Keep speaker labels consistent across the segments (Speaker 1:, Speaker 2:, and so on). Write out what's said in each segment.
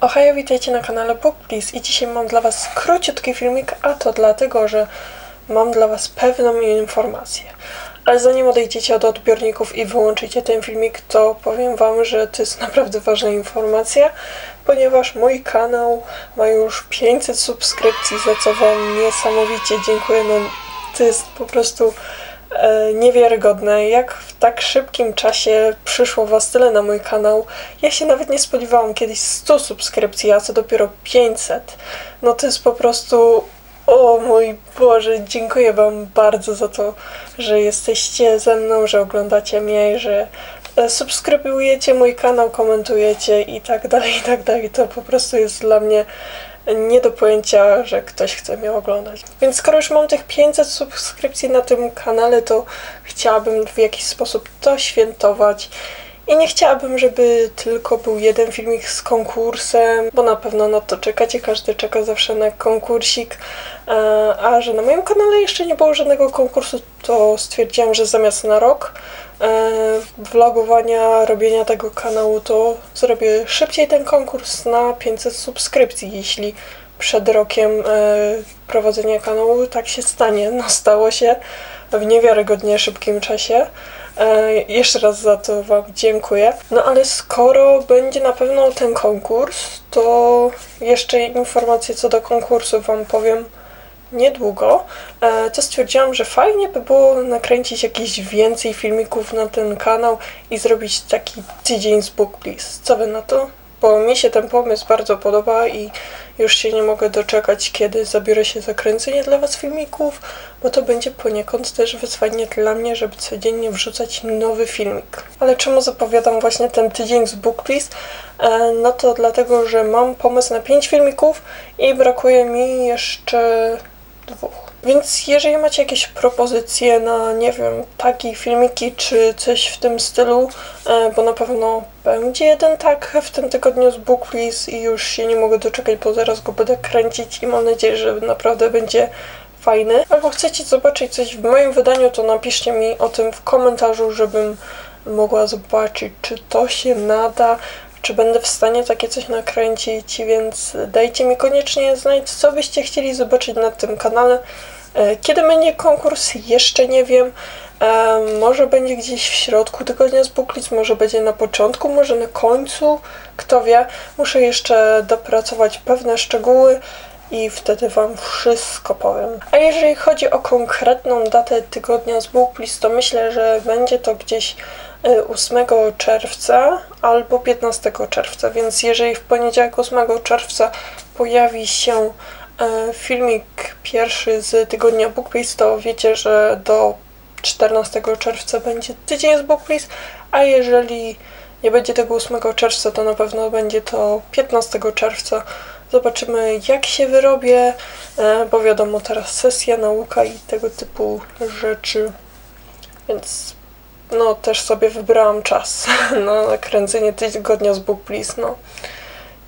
Speaker 1: Ohio, witajcie na kanale Book Please i dzisiaj mam dla Was króciutki filmik, a to dlatego, że mam dla Was pewną informację. Ale zanim odejdziecie od odbiorników i wyłączycie ten filmik, to powiem Wam, że to jest naprawdę ważna informacja, ponieważ mój kanał ma już 500 subskrypcji, za co Wam niesamowicie dziękuję. No, to jest po prostu niewiarygodne, jak w tak szybkim czasie przyszło Was tyle na mój kanał. Ja się nawet nie spodziewałam kiedyś 100 subskrypcji, a co dopiero 500. No to jest po prostu. O mój Boże, dziękuję Wam bardzo za to, że jesteście ze mną, że oglądacie mnie, że e, subskrybujecie mój kanał, komentujecie i tak dalej, i tak dalej. To po prostu jest dla mnie nie do pojęcia, że ktoś chce mnie oglądać. Więc skoro już mam tych 500 subskrypcji na tym kanale, to chciałabym w jakiś sposób to świętować. I nie chciałabym, żeby tylko był jeden filmik z konkursem, bo na pewno na to czekacie, każdy czeka zawsze na konkursik. E, A że na moim kanale jeszcze nie było żadnego konkursu, to stwierdziłam, że zamiast na rok e, vlogowania, robienia tego kanału, to zrobię szybciej ten konkurs na 500 subskrypcji, jeśli przed rokiem e, prowadzenia kanału tak się stanie. No stało się w niewiarygodnie szybkim czasie. E, jeszcze raz za to Wam dziękuję. No ale skoro będzie na pewno ten konkurs, to jeszcze informacje co do konkursu Wam powiem niedługo, e, to stwierdziłam, że fajnie by było nakręcić jakieś więcej filmików na ten kanał i zrobić taki tydzień z Book Please. Co Wy na to? Bo mi się ten pomysł bardzo podoba i już się nie mogę doczekać, kiedy zabiorę się za kręcenie dla Was filmików, bo to będzie poniekąd też wyzwanie dla mnie, żeby codziennie wrzucać nowy filmik. Ale czemu zapowiadam właśnie ten tydzień z Book Please? E, No to dlatego, że mam pomysł na 5 filmików i brakuje mi jeszcze dwóch. Więc jeżeli macie jakieś propozycje na, nie wiem, takie filmiki czy coś w tym stylu, e, bo na pewno będzie jeden tak w tym tygodniu z Book Please i już się nie mogę doczekać, bo zaraz go będę kręcić i mam nadzieję, że naprawdę będzie fajny. Albo chcecie zobaczyć coś w moim wydaniu, to napiszcie mi o tym w komentarzu, żebym mogła zobaczyć, czy to się nada, czy będę w stanie takie coś nakręcić, więc dajcie mi koniecznie znać, co byście chcieli zobaczyć na tym kanale. E, Kiedy będzie konkurs, jeszcze nie wiem. E, Może będzie gdzieś w środku tygodnia z Booklis, może będzie na początku, może na końcu, kto wie. Muszę jeszcze dopracować pewne szczegóły i wtedy Wam wszystko powiem. A jeżeli chodzi o konkretną datę tygodnia z Booklis, to myślę, że będzie to gdzieś 8 czerwca albo 15 czerwca, więc jeżeli w poniedziałek 8 czerwca pojawi się e, filmik pierwszy z tygodnia BookPlease, to wiecie, że do 14 czerwca będzie tydzień z BookPlease, a jeżeli nie będzie tego 8 czerwca, to na pewno będzie to 15 czerwca. Zobaczymy, jak się wyrobię, e, bo wiadomo, teraz sesja, nauka i tego typu rzeczy, więc no też sobie wybrałam czas na nakręcenie tygodnia z Book Please, no.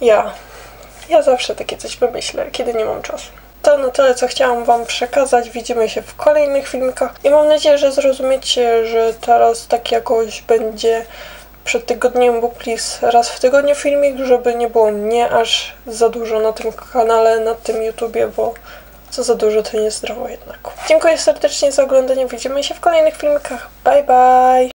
Speaker 1: Ja, ja zawsze takie coś wymyślę, kiedy nie mam czasu. To na tyle, co chciałam Wam przekazać. Widzimy się w kolejnych filmikach i mam nadzieję, że zrozumiecie, że teraz tak jakoś będzie przed tygodniem Book Please raz w tygodniu filmik, żeby nie było mnie aż za dużo na tym kanale, na tym YouTubie, bo co za dużo to niezdrowo jednak. Dziękuję serdecznie za oglądanie. Widzimy się w kolejnych filmikach. Bye bye!